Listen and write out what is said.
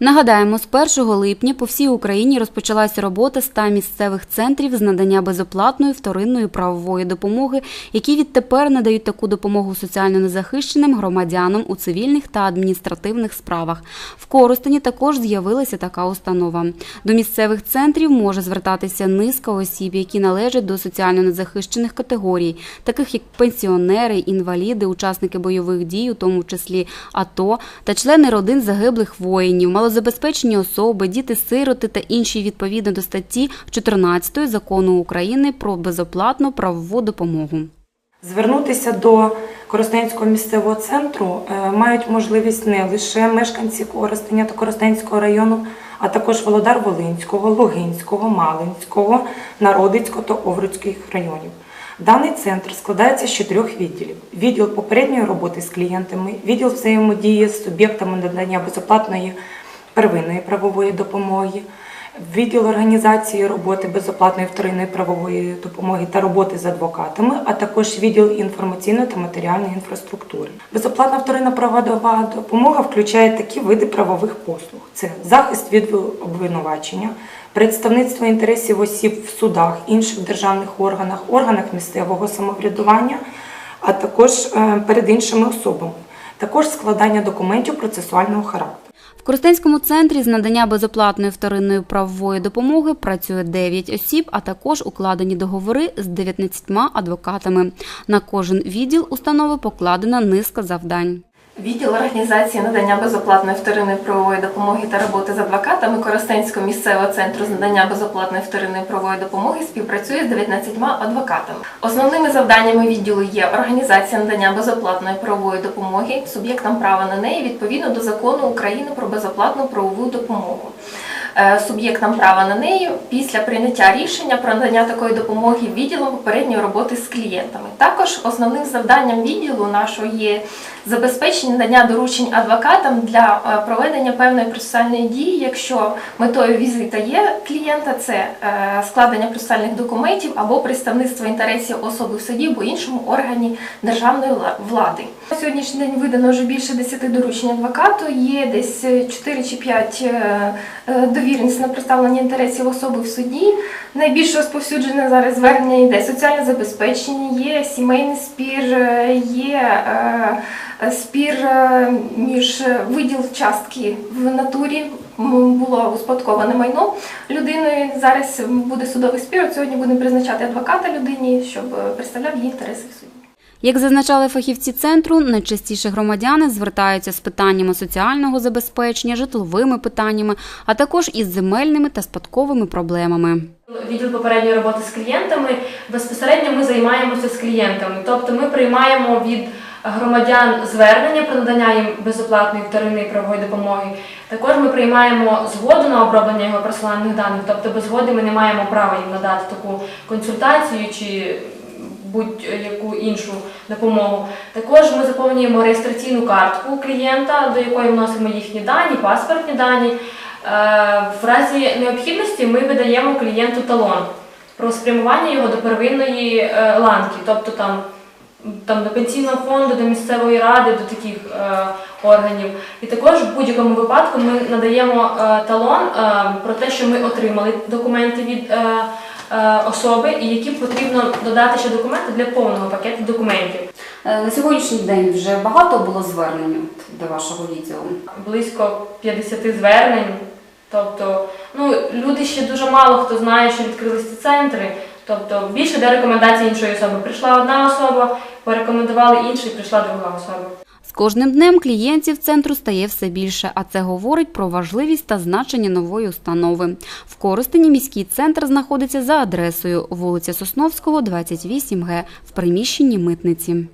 Нагадаємо, з 1 липня по всій Україні розпочалася робота 100 місцевих центрів з надання безоплатної вторинної правової допомоги, які відтепер надають таку допомогу соціально незахищеним громадянам у цивільних та адміністративних справах. В Коростені також з'явилася така установа. До місцевих центрів може звертатися низка осіб, які належать до соціально незахищених категорій, таких як пенсіонери, інваліди, учасники бойових дій, у тому числі АТО, та члени родин загиблих воїнів, малозабезпечені особи, діти-сироти та інші відповідно до статті 14 закону України про безоплатну правову допомогу. Звернутися до Коростенського місцевого центру е, мають можливість не лише мешканці Коростеня та Коростенського району, а також Володар Волинського, Логинського, Малинського, Народицького та Овруцьких районів. Даний центр складається з чотирьох відділів: відділ попередньої роботи з клієнтами, відділ взаємодії з суб'єктами надання безоплатної первинної правової допомоги, відділ організації роботи безоплатної вторинної правової допомоги та роботи з адвокатами, а також відділ інформаційної та матеріальної інфраструктури. Безоплатна вторинна правова допомога включає такі види правових послуг: це захист від обвинувачення, представництво інтересів осіб в судах, інших державних органах, органах місцевого самоврядування, а також е, перед іншими особами, також складання документів процесуального характеру. Коростенському центрі з надання безоплатної вторинної правової допомоги працює 9 осіб, а також укладені договори з 19 адвокатами. На кожен відділ установи покладена низка завдань. Відділ організації надання безоплатної вторинної правової допомоги та роботи з адвокатами Коростенського місцевого центру з надання безоплатної вторинної правової допомоги співпрацює з 19 адвокатами. Основними завданнями відділу є організація надання безоплатної правової допомоги суб'єктам права на неї відповідно до закону України про безоплатну правову допомогу. Е, Суб'єктам права на неї після прийняття рішення про надання такої допомоги відділом попередньої роботи з клієнтами. Також основним завданням відділу нашого є забезпечення надання доручень адвокатам для е, проведення певної процесуальної дії, якщо метою візита є клієнта, це е, складення процесуальних документів або представництво інтересів особи в суді або іншому органі державної влади. На сьогоднішній день видано вже більше 10 доручень адвокату. Є десь 4 чи 5 довіреність на представлення інтересів особи в суді. Найбільш розповсюджене зараз звернення йде соціальне забезпечення, є сімейний спір, е, є е, спір е, між виділ частки в натурі. Було успадковане майно людиною. Зараз буде судовий спір. Сьогодні будемо призначати адвоката людині, щоб представляв її інтереси в суді. Як зазначали фахівці центру, найчастіше громадяни звертаються з питаннями соціального забезпечення, житловими питаннями, а також із земельними та спадковими проблемами. Відділ попередньої роботи з клієнтами безпосередньо ми займаємося з клієнтами, тобто ми приймаємо від громадян звернення про надання їм безоплатної вторинної правової допомоги. Також ми приймаємо згоду на оброблення його персональних даних, тобто без згоди ми не маємо права їм надати таку консультацію чи будь-яку іншу допомогу. Також ми заповнюємо реєстраційну картку клієнта, до якої вносимо їхні дані, паспортні дані. Е, В разі необхідності ми видаємо клієнту талон про спрямування його до первинної е, ланки, тобто там, там до пенсійного фонду, до місцевої ради, до таких е, органів. І також в будь-якому випадку ми надаємо е, талон е, про те, що ми отримали документи від е, особи, і які потрібно додати ще документи для повного пакету документів. Е, На сьогоднішній день вже багато було звернень до вашого відділу. близько 50 звернень. Тобто, ну, люди ще дуже мало хто знає, що відкрилися ці центри. Тобто більше де рекомендації іншої особи. Прийшла одна особа, порекомендували інший, прийшла друга особа. Кожним днем клієнтів центру стає все більше, а це говорить про важливість та значення нової установи. В Коростені міський центр знаходиться за адресою вулиця Сосновського, 28Г в приміщенні митниці.